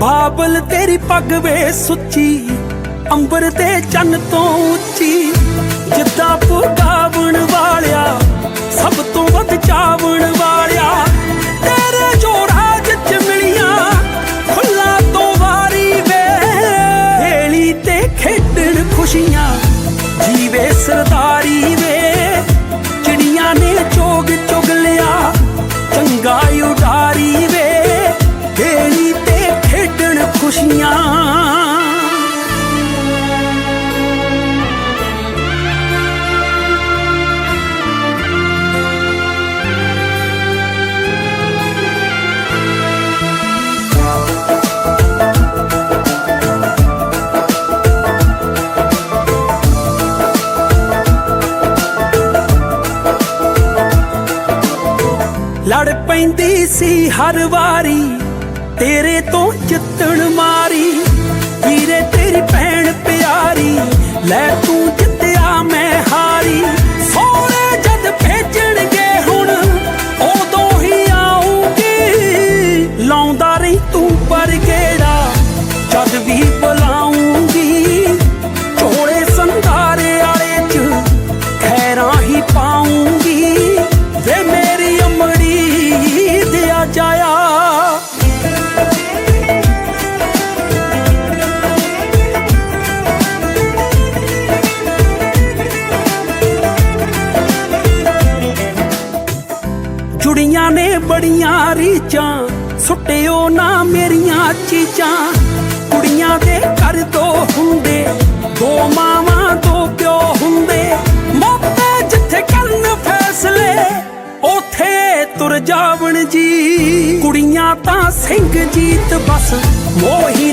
ਬਾਬਲ ਤੇਰੀ ਪੱਗ ਵੇ ਸੁੱਚੀ ਅੰਬਰ ਤੇ ਚੰਨ ਤੋਂ ਉੱਚੀ ਜਿੱਦਾਂ ਪੁਗਾਵਣ ਲੜ ਪੈਂਦੀ ਸੀ ਹਰ ਵਾਰੀ। ਤੇਰੇ ਤੋਂ ਜਿੱਤਣ ਮਾਰੀ ਵੀਰੇ ਤੇਰੀ ਭੈਣ ਪਿਆਰੀ ਲੈ ਤੂੰ ਜਿੱਤਿਆ ਮੈਂ ਹਾਰੀ। ਜੁੜੀਆਂ ਨੇ ਬੜੀਆਂ ਰੀਚਾਂ ਸੁੱਟਿਓ ਨਾ ਮੇਰੀਆਂ ਚੀਜ਼ਾਂ। ਕੁੜੀਆਂ ਦੇ ਘਰ ਦੋ ਹੁੰਦੇ, ਦੋ ਮਾਵਾਂ, ਦੋ ਪਿਓ ਹੁੰਦੇ। ਮੋਤੇ ਜਿੱਥੇ ਕਰਨ ਫੈਸਲੇ, ਉਥੇ ਤੁਰ ਜਾਵਣ ਜੀ। ਕੁੜੀਆਂ ਤਾਂ ਸਿੰਘ ਜੀਤ ਬਸ, ਮੋਹੀ